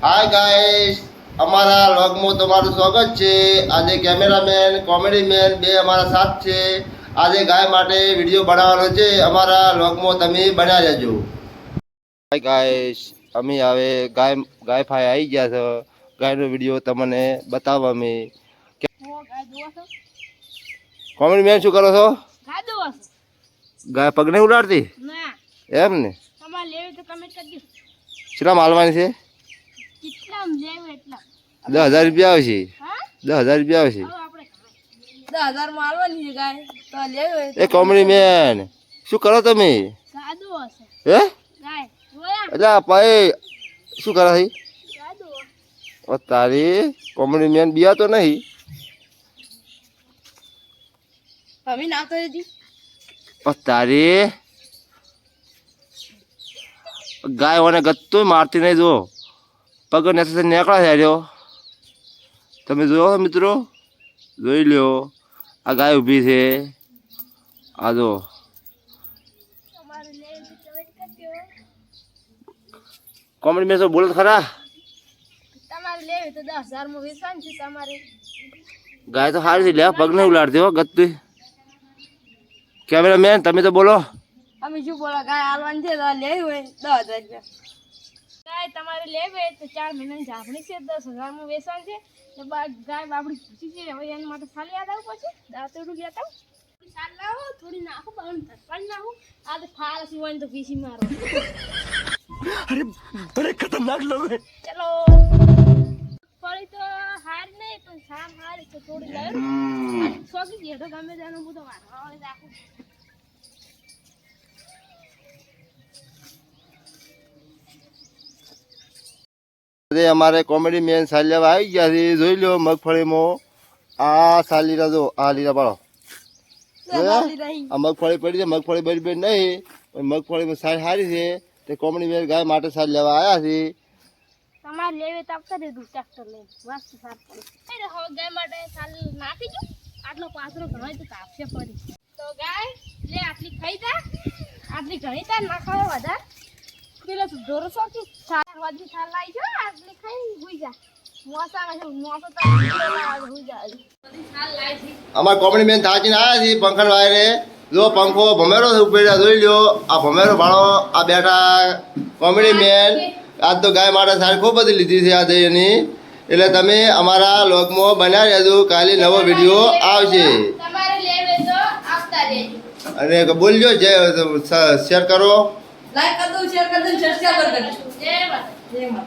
Hi guys અમારા લોગમાં તમારું સ્વાગત છે. આજે કેમેરામેન કોમેડીમેન બે અમારા સાથ છે. આજે ગાય માટે વીડિયો બનાવવાનો છે. અમારા લોગમાં તમે બન્યા જજો હાય ગાઈસ અમે હવે ગાય ગાય ફાય આવી ગયા છો. ગાયનો વીડિયો તમને બતાવવા અમે. કોમેડીમેન શું કરો છો? ગાય પગને ઉડાડતી? એમ ને? તમારે લેવી તો તમે માલવાની છે? દસ હજાર રૂપિયા આવશે. હા? દસ હજાર રૂપિયા આવશે. એ કોમેડી મેન શું કરો તમે? હે? ગાય જોયા? એટલે ભાઈ શું કરો છે? તારી કોમેડી મેન બિયા તો નહીં ના તો તારી ગાય ઓને ગત્તું મારતી નહીં જો. પગ નેસે નીકળા છે રહ્યો તમે જોયો મિત્રો? જોઈ લ્યો. આ ગાય ઊભી છે. આ જો. કોમેડી મેસો બોલો ખરા. તમારે લેવી તો દસ હજારમાં છે તમારે. ગાય તો સારી છે. લે પગ નહીં ઉલાડતી હો ગત્તું કેમેરા મેન તમે તો બોલો. અમે શું બોલો ગાય હાલવાની છે લેવી હોય દસ હજાર રૂપિયા. ગાય તમારે લેવે તો ચાર મહિનાની જાપણી છે દસ હજારનું વેચાણ છે. તો ગાય બાપડી ભૂસી છે હવે એના માટે સાલ યાદ આવું પછી દાંતરડું લેતા આવું સાલ લાવો થોડી નાખો પણ ધરપણ નાખો. આ તો ફાલ સુવાય તો પીસી મારો. અરે અરે ખતરનાક લોગ. ચલો. ફળી તો હાર નહીં પણ સામ હાર તો થોડી ગયો સોગી ગયો તો ગમે તેનું બધું વાળવા રાખું. અરે અમારે કોમેડી મેન સાલિયા આવી ગયા છે. જોઈ લો મગફળીમાં. આ સાલીરા જો આ લીરા પાડો. આ મગફળી પડી છે મગફળી બરી બરી નહીં પણ મગફળીમાં સારી સારી છે. તે કોમેડી મેન ગાય માટે સાલ લેવા આવ્યા છે. તમારે લેવે તો આપતા દે ટ્રેક્ટર લઈને. વાસ્તુ સાફ પડી અરે હવે ગાય માટે સાલ નાખી જો આટલો પાથરો ઘણો તો કાપશે પડી. તો ગાય લે આટલી ખાઈ જા. આટલી ઘણી તાર નાખાવે વધારે. પેલો ઢોરો શોખી સાર વાજી જો. આટલી ખાઈ જા. અમારે કોમેડી મેન થાચીને આવ્યા છે પંખણ વાયરે. જો પંખો ભમેરો ઉપેડા જોઈ લ્યો. આ ભમેરો ભાણો આ બેઠા કોમેડી મેન. આજ તો ગાય માટે સારી ખૂબ બધી લીધી છે આજે એની. એટલે તમે અમારા લોગમાં બનાવી રહેજો. કાલે નવો વીડિયો આવશે. અને બોલજો જે શેર કરો. લાઈક કરી દઉં શેર કરી દઉં સબસ્ક્રાઈબ કરી દઉં. જય માતા જય માતા